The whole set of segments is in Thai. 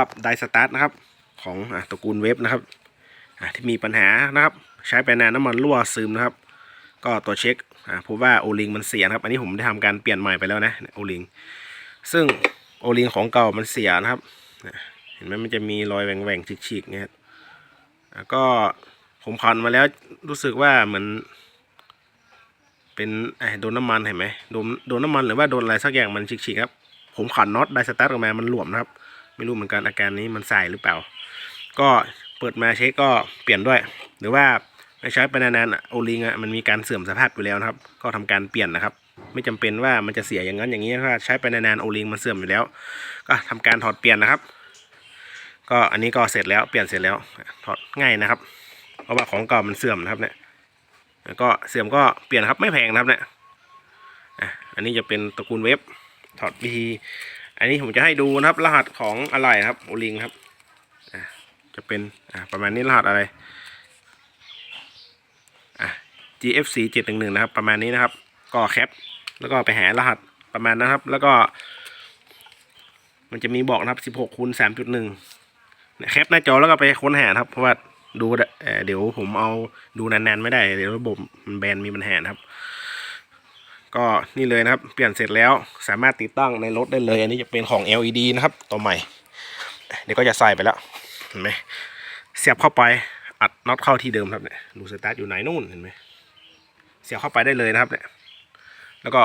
ครับไดสตาร์ทนะครับของอตระกูลเวฟนะครับที่มีปัญหานะครับ ใช้ไปนานน้ำมันรั่วซึมนะครับ ก็ตัวเช็คพบว่าโอลิงมันเสียนะครับ อันนี้ผมได้ทำการเปลี่ยนใหม่ไปแล้วนะโอลิงซึ่งโอลิงของเก่ามันเสียนะครับเห็นไหมมันจะมีรอยแหว่งๆฉีกๆเนี่ยก็ผมขันมาแล้วรู้สึกว่าเหมือนเป็นโดนน้ำมันเห็นไหมโดนโดนน้ำมันหรือว่าโดนอะไรสักอย่างมันฉีกๆครับผมขันน็อตไดสตาร์ทออกมามันหลวมนะครับ ไม่รู้เหมือนกันอาการนี้มันใส่หรือเปล่า ก็เปิดมาเช็คก็เปลี่ยนด้วย หรือว่าไม่ใช้ไปนานๆโอลิงอะมันมีการเสื่อมสภาพอยู่แล้วนะครับ ก็ทำการเปลี่ยนนะครับ ไม่จำเป็นว่ามันจะเสียอย่างนั้นอย่างนี้ถ้าใช้ไปนานๆโอลิงมันเสื่อมอยู่แล้ว ก็ทำการถอดเปลี่ยนนะครับ ก็อันนี้ก็เสร็จแล้วเปลี่ยนเสร็จแล้วถอดง่ายนะครับ เพราะว่าของเก่ามันเสื่อมนะครับเนี่ยแล้วก็เสื่อมก็เปลี่ยนครับไม่แพงนะครับเนี่ยอะอันนี้จะเป็นตระกูลเวฟถอดวิธี อันนี้ผมจะให้ดูนะครับ รหัสของอะไรครับโอลิงครับจะเป็นประมาณนี้รหัสอะไรอะ GFC 711นะครับ ประมาณนี้นะครับ ก็แคป แล้วก็ไปหารหัสประมาณนะครับ แล้วก็ มันจะมีบอกนะครับ16คูณ3.1แคปหน้าจอแล้วก็ไปค้นหาครับ เพราะว่าดูเอ่อเดี๋ยวผมเอาดูนานๆไม่ได้ เดี๋ยวระบบมันแบนมีปัญหานะครับ ก็นี่เลยนะครับ เปลี่ยนเสร็จแล้วสามารถติดตั้งในรถได้เลย อันนี้จะเป็นของ LED นะครับตัวใหม่ เดี๋ยวก็จะใส่ไปแล้วเห็นไหมเสียบเข้าไปอัดน็อตเข้าที่เดิมครับเนี่ยดูสตาร์ทอยู่ไหนนู่นเห็นไหมเสียบเข้าไปได้เลยนะครับเนี่ยแล้วก็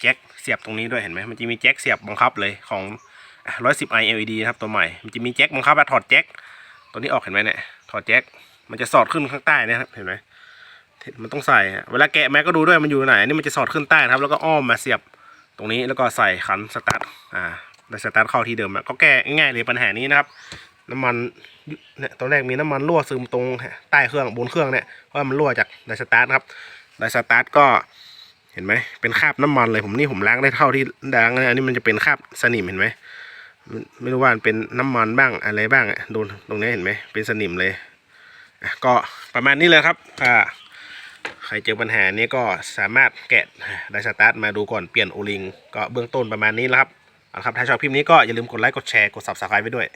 แจ็คเสียบตรงนี้ด้วยเห็นไหมมันจะมีแจ็คเสียบบังคับเลยของ 110i LED นะครับตัวใหม่มันจะมีแจ็คบังคับอะถอดแจ็คตัวนี้ออกเห็นไหมเนี่ยถอดแจ็คมันจะสอดขึ้นข้างใต้นะครับเห็นไหม มันต้องใส่อะเวลาแกะแม็กก็ดูด้วยมันอยู่ไหนอันนี้มันจะสอดขึ้นใต้ครับ แล้วก็อ้อมมาเสียบตรงนี้แล้วก็ใส่ขันสตาร์ทอ่าได้สตาร์ทเข้าที่เดิมอะก็แก้ง่ายเลยปัญหานี้นะครับน้ำมันเนี่ยตอนแรกมีน้ำมันรั่วซึมตรงใต้เครื่องบนเครื่องเนี่ยเพราะมันรั่วจากไดสตาร์ทครับไดสตาร์ทก็เห็นไหมเป็นคราบน้ำมันเลยผมนี่ผมล้างได้เท่าที่ล้างนะอันนี้มันจะเป็นคราบสนิมเห็นไหมไม่รู้ว่ามันเป็นน้ำมันบ้างอะไรบ้างโดนตรงนี้เห็นไหมเป็นสนิมเลยก็ประมาณนี้เลยครับอ่า ใครเจอปัญหานี้ก็สามารถแกะไดสตาร์ทมาดูก่อนเปลี่ยนโอลิงก็เบื้องต้นประมาณนี้แล้วครับเอาละครับถ้าชอบคลิปนี้ก็อย่าลืมกดไลค์กดแชร์กด subscribe ไว้ด้วย